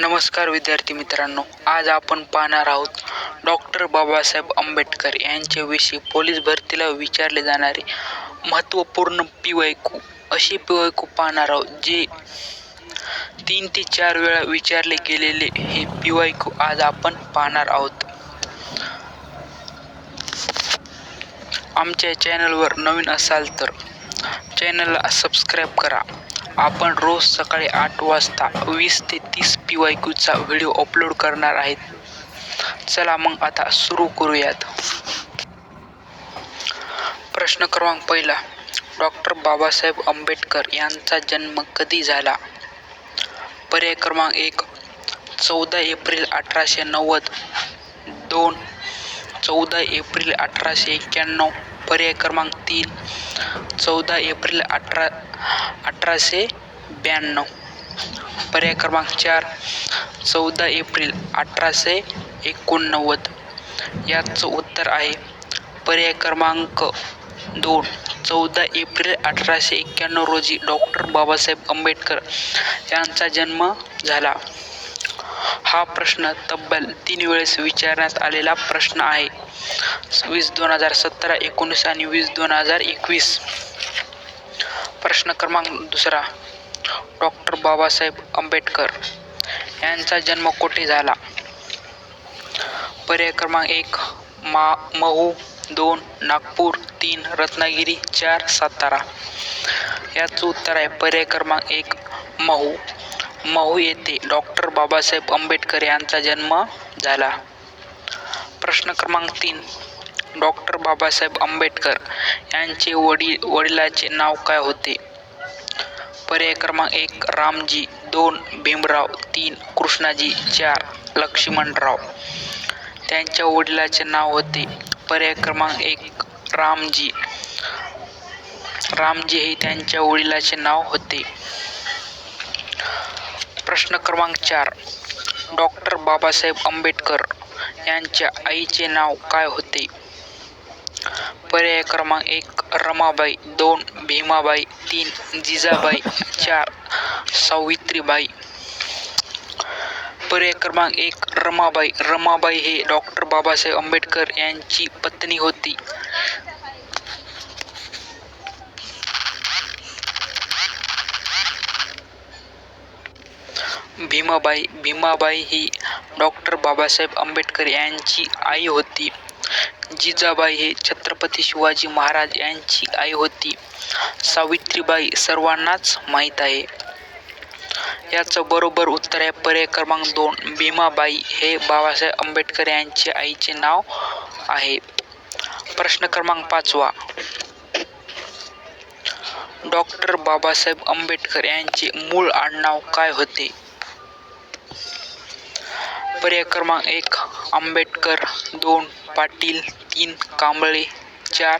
नमस्कार विद्यार्थी मित्रांनो आज आपण पाहणार आहोत डॉक्टर बाबासाहेब आंबेडकर यांच्याविषयी पोलीस भरतीला विचारले जाणारे महत्त्वपूर्ण पीवायकू असे पिवायकू पाहणार आहोत जे तीन ते चार वेळा विचारले गेलेले हे पीवायकू आज आपण पाहणार आहोत. आमच्या चॅनलवर नवीन असाल तर चॅनलला सबस्क्राईब करा. आपण रोज सकाळी आठ वाजता वीस ते तीस पी वाय क्यूचा व्हिडिओ अपलोड करणार आहेत. चला मग आता सुरू करूयात. प्रश्न क्रमांक पहिला. डॉक्टर बाबासाहेब आंबेडकर यांचा जन्म कधी झाला? पर्याय क्रमांक एक. चौदा एप्रिल अठराशे नव्वद. दोन. चौदा एप्रिल अठराशे एक्क्याण्णव. पर्याय क्रमांक तीन चौदा एप्रिल अठरा अठराशे ब्याण्णव. पर्याय क्रमांक चार चौदा एप्रिल अठराशे एकोणनव्वद. याचं उत्तर आहे. पर्याय क्रमांक दोन चौदा एप्रिल अठराशे एक्क्याण्णव रोजी डॉक्टर बाबासाहेब आंबेडकर यांचा जन्म झाला. हा प्रश्न तब्बल तीन वेळेस विचारण्यात आलेला प्रश्न आहे. वीस दोन हजार सतरा एकोणीस आणि वीस दोन हजार एकवीस. प्रश्न क्रमांक दुसरा डॉक्टर बाबासाहेब आंबेडकर यांचा जन्म कोठे झाला? पर्याय क्रमांक एक मा महू दोन नागपूर तीन रत्नागिरी चार सातारा. याचं उत्तर आहे पर्याय क्रमांक एक महू. मऊ येथे डॉक्टर बाबासाहेब आंबेडकर यांचा जन्म झाला. प्रश्न क्रमांक तीन. डॉक्टर बाबासाहेब आंबेडकर यांचे वडील वडिलाचे नाव काय होते? पर्याय क्रमांक एक रामजी. दोन भीमराव. तीन कृष्णाजी. चार लक्ष्मणराव. त्यांच्या वडिलाचे नाव होते. पर्याय क्रमांक एक रामजी. रामजी हे त्यांच्या वडिलाचे नाव होते. प्रश्न क्रमांक चार. डॉक्टर बाबासाहेब आंबेडकर यांच्या आईचे नाव काय होते? पर्याय क्रमांक एक रमाबाई. दोन भीमाबाई. तीन जिजाबाई. चार सावित्रीबाई. पर्याय क्रमांक एक रमाबाई. रमाबाई हे डॉक्टर बाबासाहेब आंबेडकर यांची पत्नी होती. भीमाबाई भीमाबाई ही डॉक्टर बाबासाहेब आंबेडकर यांची आई होती. जिजाबाई हे छत्रपती शिवाजी महाराज यांची आई होती. सावित्रीबाई सर्वांनाच माहीत आहे. याचं बरोबर उत्तर आहे पर्याय क्रमांक दोन भीमाबाई हे बाबासाहेब आंबेडकर यांचे आईचे नाव आहे. प्रश्न क्रमांक पाचवा. डॉक्टर बाबासाहेब आंबेडकर यांचे मूळ आडनाव काय होते? पर्याय क्रमांक एक आंबेडकर दोन पाटील तीन कांबळे चार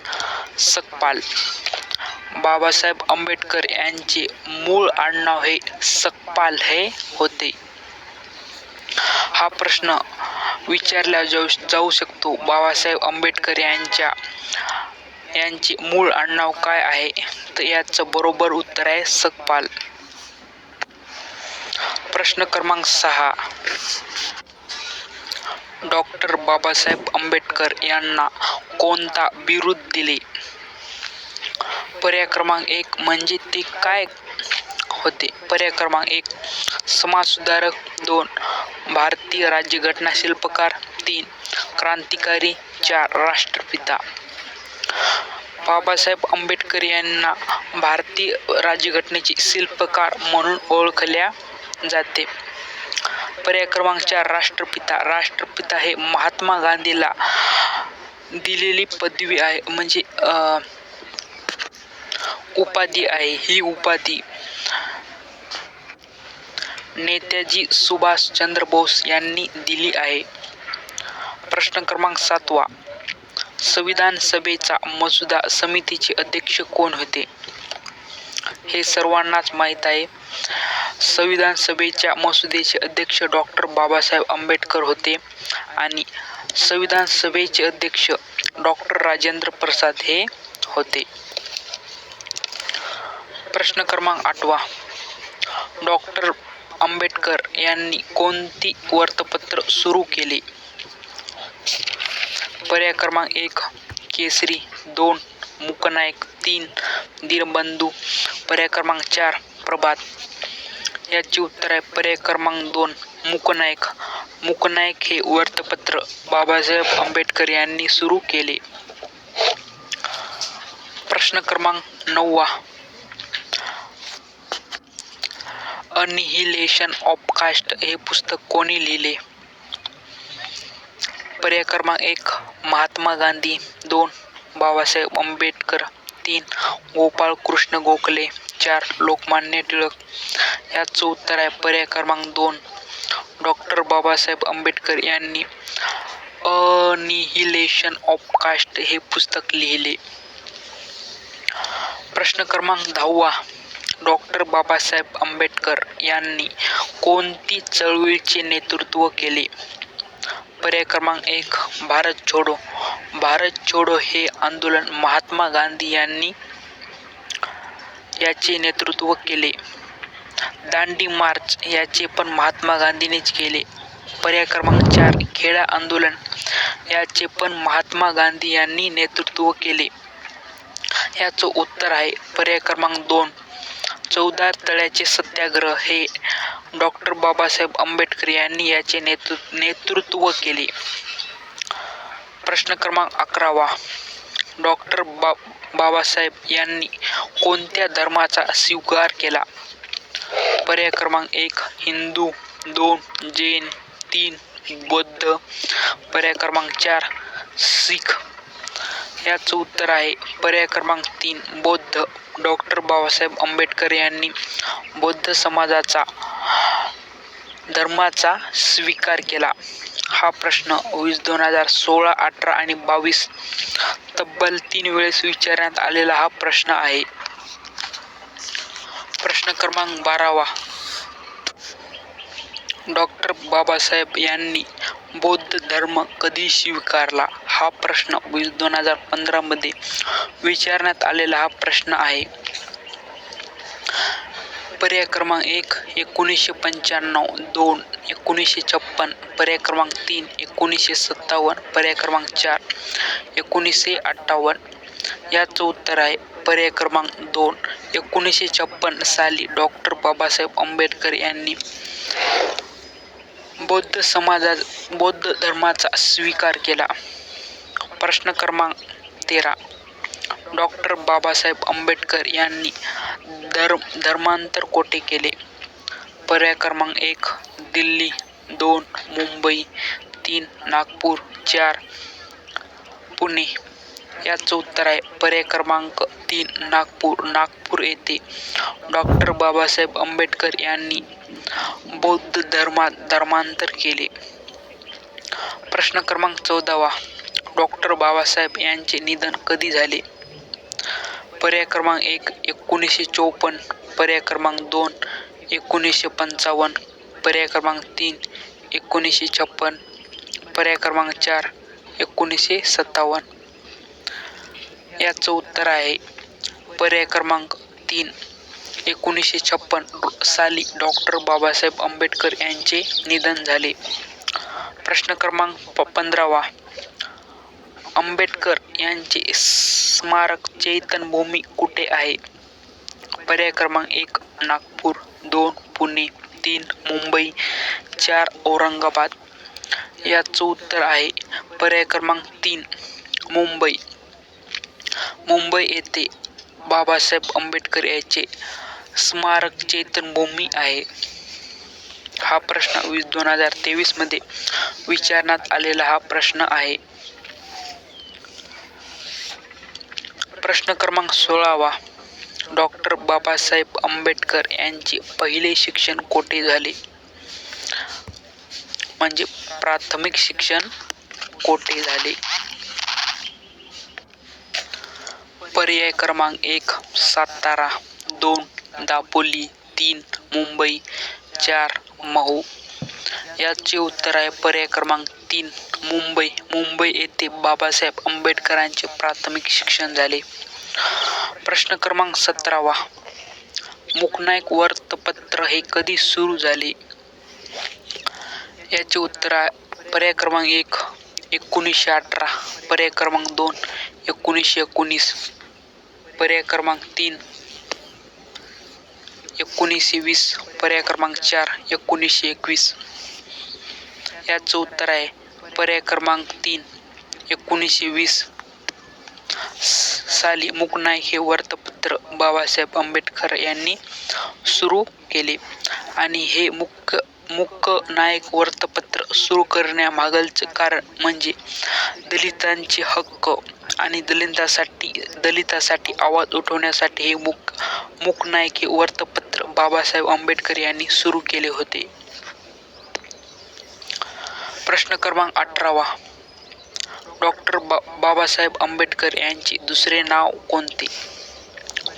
सकपाल. बाबासाहेब आंबेडकर यांचे मूळ आडनाव हे सकपाल हे होते. हा प्रश्न विचारला जाऊ जाऊ शकतो. बाबासाहेब आंबेडकर यांच्या यांचे मूळ आडनाव काय आहे? तर याचं बरोबर उत्तर आहे सकपाल. प्रश्न क्रमांक सहा. डॉक्टर बाबासाहेब आंबेडकर यांना कोणता बिरुद दिले? पर्याय क्रमांक एक म्हणजे ते काय होते? पर्याय क्रमांक एक समाजसुधारक. दोन भारतीय राज्यघटना शिल्पकार. तीन क्रांतिकारी. चार राष्ट्रपिता. बाबासाहेब आंबेडकर यांना भारतीय राज्यघटनेचे शिल्पकार म्हणून ओळखल्या जाते. पर्याय क्रमांकच्या राष्ट्रपिता राष्ट्रपिता हे महात्मा गांधीला दिलेली पदवी आहे. म्हणजे उपाधी आहे. ही उपाधी नेताजी सुभाषचंद्र बोस यांनी दिली आहे. प्रश्न क्रमांक सातवा. संविधान सभेचा मसुदा समितीचे अध्यक्ष कोण होते? हे सर्वांनाच माहीत आहे. संविधान सभेच्या मसुदेचे अध्यक्ष डॉक्टर बाबासाहेब आंबेडकर होते आणि संविधान सभेचे अध्यक्ष डॉक्टर राजेंद्र प्रसाद हे होते. प्रश्न क्रमांक आठवा. डॉक्टर आंबेडकर यांनी कोणती वर्तपत्र सुरू केले? पर्याय क्रमांक एक केसरी दोन मुकनायक तीन दीनबंधू पर्याय क्रमांक चार प्रभात. याची उत्तर आहे पर्याय क्रमांक दोन मुकनायक. मुकनायक हे वर्तपत्र बाबासाहेब आंबेडकर यांनी सुरू केले. प्रश्न क्रमांक नववा. अनिहिलेशन ऑफ कास्ट हे पुस्तक कोणी लिहिले? पर्याय क्रमांक एक महात्मा गांधी. दोन बाबासाहेब आंबेडकर तीन गोपाळ कृष्ण गोखले चार लोकमान्य टिळक. याचं उत्तर आहे पर्याय क्रमांक दोन डॉक्टर बाबासाहेब आंबेडकर यांनी अनिहिलेशन ऑफ कास्ट हे पुस्तक लिहिले. प्रश्न क्रमांक दहावा डॉक्टर बाबासाहेब आंबेडकर यांनी कोणती चळवळीचे नेतृत्व केले? पर्याय क्रमांक एक भारत छोडो. भारत छोडो हे आंदोलन महात्मा गांधी यांनी याचे नेतृत्व केले. दांडी मार्च याचे पण महात्मा गांधीनेच केले. पर्याय क्रमांक चार खेडा आंदोलन याचे पण महात्मा गांधी यांनी नेतृत्व केले. याचं उत्तर आहे पर्याय क्रमांक दोन चौदार तळ्याचे सत्याग्रह हे डॉक्टर बाबासाहेब आंबेडकर यांनी याचे नेतृ नेतृत्व केले. प्रश्न क्रमांक अकरावा. डॉक्टर बा बाबासाहेब यांनी कोणत्या धर्माचा स्वीकार केला? पर्याय क्रमांक एक हिंदू. दोन जैन. तीन बौद्ध. पर्याय क्रमांक चार शीख याचं उत्तर आहे पर्याय क्रमांक तीन बौद्ध. डॉक्टर बाबासाहेब आंबेडकर यांनी बौद्ध समाजाचा धर्माचा स्वीकार केला. हा प्रश्न वीस दोन हजार सोळा अठरा आणि बावीस तब्बल तीन वेळेस विचारण्यात आलेला हा प्रश्न आहे. प्रश्न क्रमांक बारावा. डॉक्टर बाबासाहेब यांनी बौद्ध धर्म कधी स्वीकारला? हा प्रश्न वीस दोन हजार पंधरामध्ये विचारण्यात आलेला हा प्रश्न आहे. पर्याय क्रमांक एक एकोणीसशे पंच्याण्णव दोन एकोणीसशे छप्पन पर्याय क्रमांक तीन एकोणीसशे सत्तावन्न पर्याय क्रमांक चार एकोणीसशे अठ्ठावन्न. याचं उत्तर आहे पर्याय क्रमांक दोन एकोणीसशे छप्पन साली डॉक्टर बाबासाहेब आंबेडकर यांनी बौद्ध समाजा बौद्ध धर्माचा स्वीकार केला. प्रश्न क्रमांक तेरा डॉक्टर बाबासाहेब आंबेडकर यांनी धर्म धर्मांतर कोठे केले? पर्याय क्रमांक एक दिल्ली दोन मुंबई तीन नागपूर चार पुणे. याचं उत्तर आहे पर्याय क्रमांक तीन नागपूर. नागपूर येथे डॉक्टर बाबासाहेब आंबेडकर यांनी बौद्ध धर्मात धर्मांतर केले. प्रश्न क्रमांक चौदावा डॉक्टर बाबासाहेब यांचे निधन कधी झाले? पर्याय क्रमांक एक एकोणीसशे चोपन्न. पर्याय क्रमांक दोन एकोणीसशे पंचावन्न. पर्याय क्रमांक तीन एकोणीसशे छप्पन पर्याय क्रमांक चार एकोणीसशे सत्तावन्न. याचं उत्तर आहे पर्याय क्रमांक तीन एकोणीसशे छप्पन साली डॉक्टर बाबासाहेब आंबेडकर यांचे निधन झाले. प्रश्न क्रमांक प पंधरावा. आंबेडकर यांचे स्मारक चैतनभूमी कुठे आहे? पर्याय क्रमांक एक नागपूर. दोन पुणे. तीन मुंबई. चार औरंगाबाद. याचं उत्तर आहे पर्याय क्रमांक तीन मुंबई. मुंबई येथे बाबासाहेब आंबेडकर याचे स्मारक चैतनभूमी आहे. हा प्रश्न वीस दोन हजार तेवीसमध्ये विचारण्यात आलेला हा प्रश्न आहे. प्रश्न क्रमांक सोळावा. डॉक्टर बाबासाहेब आंबेडकर यांचे पहिले शिक्षण कोठे झाले? म्हणजे प्राथमिक शिक्षण कोठे झाले? पर्याय क्रमांक एक सातारा. दोन दापोली. तीन मुंबई. चार महू याचे उत्तर आहे पर्याय क्रमांक तीन. मुंबई मुंबई येथे बाबासाहेब आंबेडकरांचे प्राथमिक शिक्षण झाले. प्रश्न क्रमांक सतरावा. मुकनायक वृत्तपत्र हे कधी सुरू झाले? याचे उत्तर आहे पर्याय क्रमांक एक एकोणीसशे अठरा. पर्याय क्रमांक दोन एकोणीसशे एकोणीस. पर्याय क्रमांक तीन एकोणीसशे वीस. पर्याय क्रमांक चार एकोणीसशे एकवीस. याचं उत्तर आहे पर्याय क्रमांक तीन एकोणीसशे वीस साली मुकनाय हे वर्तपत्र बाबासाहेब आंबेडकर यांनी सुरू केले. आणि हे मुख्य मूकनायक वर्तपत्र सुरू करण्यामागलचं कारण म्हणजे दलितांचे हक्क आणि दलितांसाठी दलितासाठी आवाज उठवण्यासाठी हे मुक मुकनायक हे वर्तपत्र बाबासाहेब आंबेडकर यांनी सुरू केले होते. प्रश्न क्रमांक अठरावा. डॉक्टर बा बाबासाहेब आंबेडकर यांचे दुसरे नाव कोणते?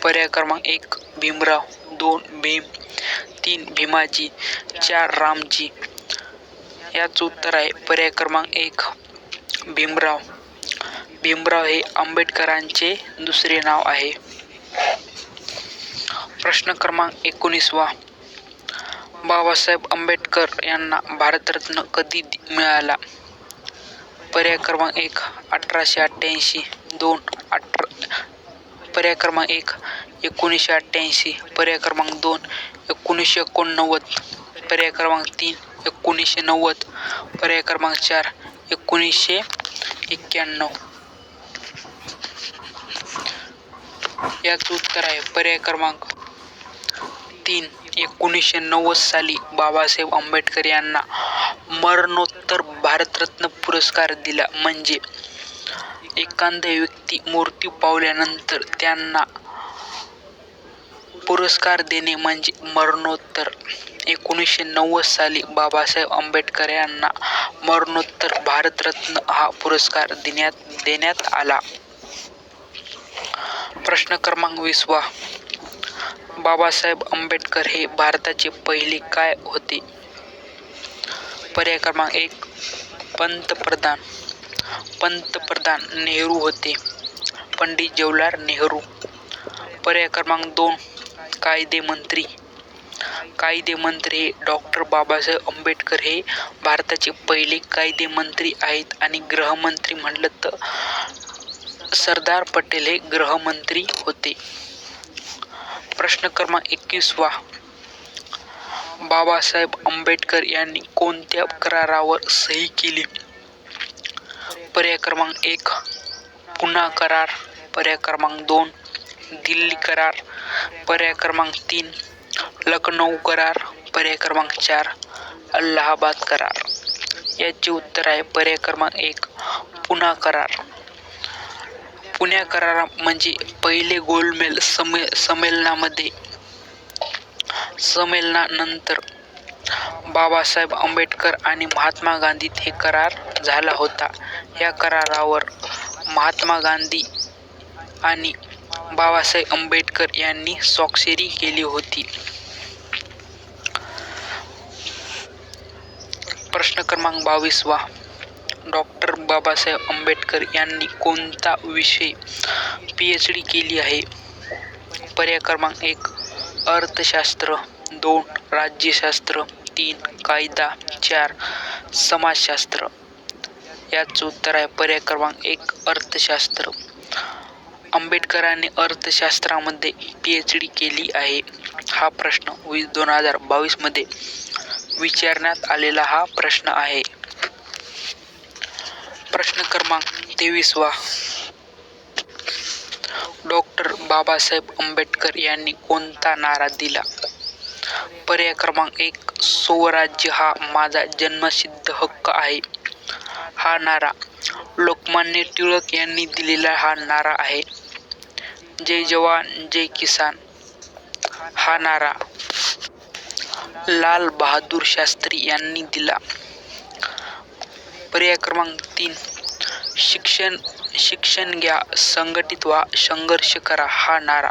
पर्याय क्रमांक एक भीमराव. दोन भीम. तीन भीमाजी. चार रामजी. याचं उत्तर आहे पर्याय क्रमांक एक भीमराव. भीमराव हे आंबेडकरांचे दुसरे नाव आहे. प्रश्न क्रमांक एकोणीसवा. बाबासाहेब आंबेडकर यांना भारतरत्न कधी मिळाला? पर्याय क्रमांक एक अठराशे अठ्ठ्याऐंशी. दोन अठरा पर्याय क्रमांक एक एकोणीसशे अठ्ठ्याऐंशी. पर्याय क्रमांक दोन एकोणीसशे एकोणनव्वद. पर्याय क्रमांक तीन एकोणीसशे नव्वद. पर्याय क्रमांक चार एकोणीसशे एक्क्याण्णव. याचं उत्तर आहे पर्याय क्रमांक तीन एकोणीसशे नव्वद साली बाबासाहेब आंबेडकर यांना मरणोत्तर भारतरत्न पुरस्कार दिला. म्हणजे एखादा व्यक्ती मृत्यू पावल्यानंतर त्यांना पुरस्कार देणे म्हणजे मरणोत्तर. एकोणीसशे नव्वद साली बाबासाहेब आंबेडकर यांना मरणोत्तर भारतरत्न हा पुरस्कार देण्यात देण्यात आला. प्रश्न क्रमांक वीसवा बाबासाहेब आंबेडकर हे भारताचे पहिले काय होते? पर्याय क्रमांक एक पंतप्रधान. पंतप्रधान नेहरू होते. पंडित जवाहरलाल नेहरू. पर्याय क्रमांक दोन कायदे मंत्री. कायदे मंत्री हे डॉक्टर बाबासाहेब आंबेडकर हे भारताचे पहिले कायदे मंत्री आहेत आणि गृहमंत्री म्हटलं तर सरदार पटेल हे गृहमंत्री होते. प्रश्न क्रमांक एकवीसवा बाबासाहेब आंबेडकर यांनी कोणत्या करारावर सही केली? पर्याय क्रमांक एक पुन्हा करार. पर्याय क्रमांक दोन दिल्ली करार. पर्याय क्रमांक तीन लखनौ करार. पर्याय क्रमांक चार अलाहाबाद करार. याचे उत्तर आहे पर्याय क्रमांक एक पुन्हा करार. पुण्या करार म्हणजे पहिले गोलमेल समे संमेलनामध्ये. संमेलनानंतर बाबासाहेब आंबेडकर आणि महात्मा गांधीत हे करार झाला होता. या करारावर महात्मा गांधी आणि बाबासाहेब आंबेडकर यांनी स्वाक्षरी केली होती. प्रश्न क्रमांक बावीस वा. डॉक्टर बाबासाहेब आंबेडकर यांनी कोणता विषय पी एच डी केली आहे? पर्याय क्रमांक एक अर्थशास्त्र. दोन राज्यशास्त्र. तीन कायदा. चार समाजशास्त्र. याचं उत्तर आहे पर्याय क्रमांक एक अर्थशास्त्र. आंबेडकरांनी अर्थशास्त्रामध्ये पी एच डी केली आहे. हा प्रश्न वीस दोन हजार बावीसमध्ये विचारण्यात आलेला हा प्रश्न आहे. प्रश्न क्रमांक तेवीसवा डॉक्टर बाबासाहेब आंबेडकर यांनी कोणता नारा दिला पर्याय क्रमांक एक स्वराज्य हा माझा जन्मसिद्ध हक्क आहे हा नारा लोकमान्य टिळक यांनी दिलेला हा नारा आहे जय जवान जय किसान हा नारा लाल बहादूर शास्त्री यांनी दिला पर्याय क्रमांक तीन. शिक्षण शिक्षण घ्या संघटित व्हा संघर्ष करा हा नारा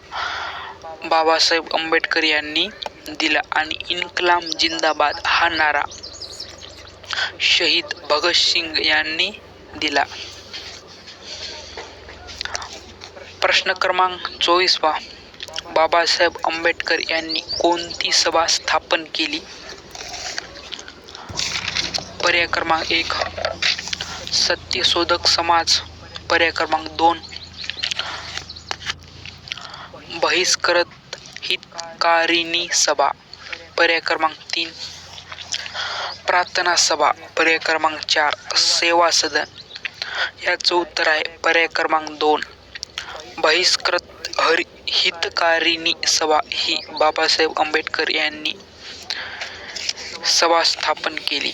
बाबासाहेब आंबेडकर यांनी दिला आणि इन्कलाम जिंदाबाद हा नारा शहीद भगतसिंग यांनी दिला. प्रश्न क्रमांक चोवीसवा बाबासाहेब आंबेडकर यांनी कोणती सभा स्थापन केली? पर्याय क्रमांक एक सत्यशोधक समाज पर्याय क्रमांक दोन. बहिष्कृत हितकारिणी सभा पर्याय क्रमांक तीन. प्रार्थना सभा पर्याय क्रमांक चार. सेवा सदन याचं उत्तर आहे पर्याय क्रमांक दोन. बहिष्कृत हरि हितकारिणी सभा ही बाबासाहेब आंबेडकर यांनी सभा स्थापन केली.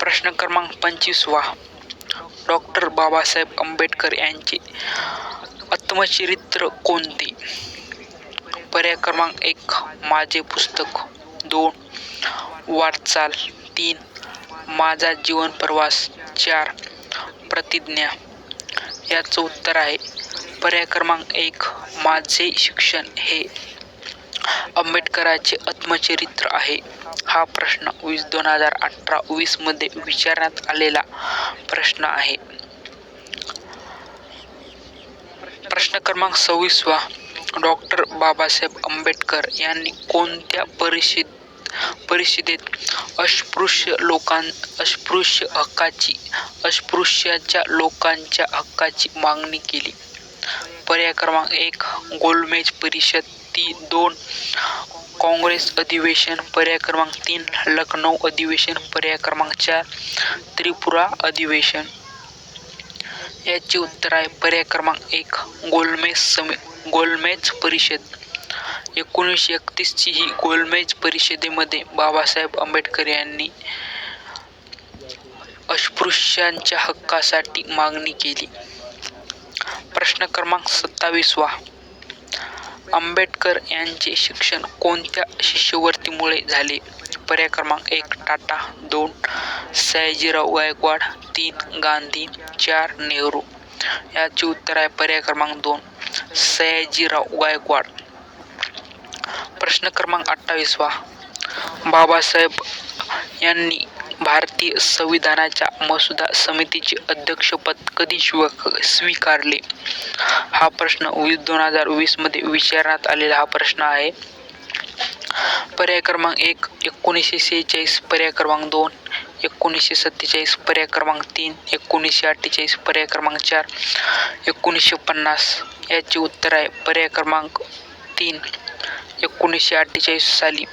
प्रश्न क्रमांक पंचवीसवा डॉक्टर बाबासाहेब आंबेडकर यांचे आत्मचरित्र कोणते? पर्याय क्रमांक एक माझे पुस्तक. दोन वाटचाल. तीन माझा जीवन प्रवास. चार प्रतिज्ञा. याचं उत्तर आहे. पर्याय क्रमांक एक माझे शिक्षण हे आंबेडकरांचे आत्मचरित्र आहे. हा प्रश्न वीस दोन हजार अठरा वीसमध्ये विचारण्यात आलेला प्रश्न आहे. प्रश्न क्रमांक सव्वीसवा डॉक्टर बाबासाहेब आंबेडकर यांनी कोणत्या परिषद परिषदेत अस्पृश्य लोकां अस्पृश्य हक्काची अस्पृश्याच्या लोकांच्या हक्काची मागणी केली? पर्याय क्रमांक एक गोलमेज परिषद ती दोन. काँग्रेस अधिवेशन पर्याय क्रमांक तीन लखनौ अधिवेशन पर्याय क्रमांक चार त्रिपुरा अधिवेशन. याचे उत्तर आहे पर्याय क्रमांक एक गोलमेज समी गोलमेज परिषद. एकोणीसशे एकतीसची ही गोलमेज परिषदेमध्ये बाबासाहेब आंबेडकर यांनी अस्पृश्यांच्या हक्कासाठी मागणी केली. प्रश्न क्रमांक सत्तावीसवा आंबेडकर यांचे शिक्षण कोणत्या शिष्यवृत्तीमुळे झाले? पर्याय क्रमांक एक टाटा दोन सयाजीराव गायकवाड तीन गांधी चार नेहरू. याचे उत्तर आहे पर्याय क्रमांक दोन सयाजीराव गायकवाड. प्रश्न क्रमांक अठ्ठावीसवा बाबासाहेब यांनी भारतीय संविधानाच्या मसुदा समितीचे अध्यक्षपद कधी शिव स्वीकारले? हा प्रश्न वीस दोन हजार वीसमध्ये विचारण्यात आलेला हा प्रश्न आहे. पर्याय क्रमांक एक एकोणीसशे सेहेचाळीस पर्याय क्रमांक दोन एकोणीसशे सत्तेचाळीस पर्याय क्रमांक तीन एकोणीसशे अठ्ठेचाळीस पर्याय क्रमांक चार एकोणीसशे पन्नास याचे उत्तर आहे. पर्याय क्रमांक तीन एकोणीसशे अठ्ठेचाळीस साली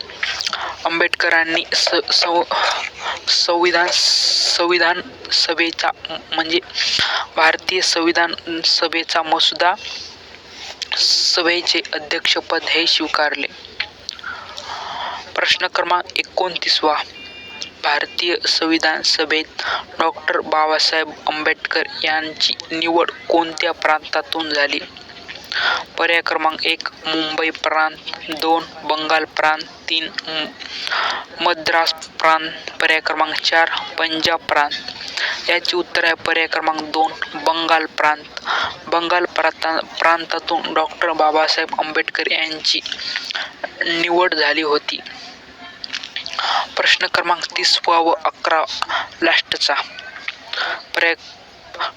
आंबेडकरांनी स सं संविधान संविधान सभेचा म्हणजे भारतीय संविधान सभेचा मसुदा सभेचे अध्यक्षपद हे स्वीकारले. प्रश्न क्रमांक एकोणतीसवा. भारतीय संविधान सभेत डॉक्टर बाबासाहेब आंबेडकर यांची निवड कोणत्या प्रांतातून झाली? पर्याय क्रमांक एक मुंबई प्रांत. दोन बंगाल प्रांत. तीन मद्रास प्रांत. पर्याय क्रमांक चार पंजाब प्रांत. याची उत्तर आहे पर्याय क्रमांक दोन बंगाल प्रांत. बंगाल प्रांता प्रांतातून डॉक्टर बाबासाहेब आंबेडकर यांची निवड झाली होती. प्रश्न क्रमांक तीसवा व अकरा लास्टचा. पर्याय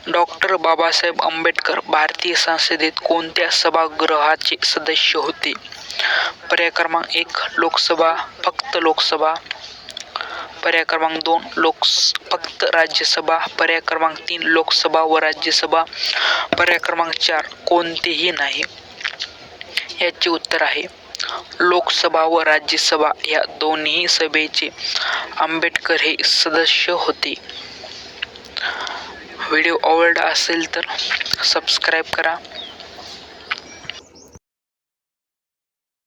डॉक्टर बाबासाहेब आंबेडकर भारतीय संसदेत कोणत्या सभागृहाचे सदस्य होते? पर्याय क्रमांक एक लोकसभा फक्त लोकसभा. पर्याय क्रमांक दोन लोक फक्त राज्यसभा. पर्याय क्रमांक तीन लोकसभा व राज्यसभा. पर्याय क्रमांक चार कोणतेही नाही. याचे उत्तर आहे लोकसभा व राज्यसभा या दोन्ही सभेचे आंबेडकर हे सदस्य होते. व्हिडिओ आवडला असेल तर सबस्क्राईब करा.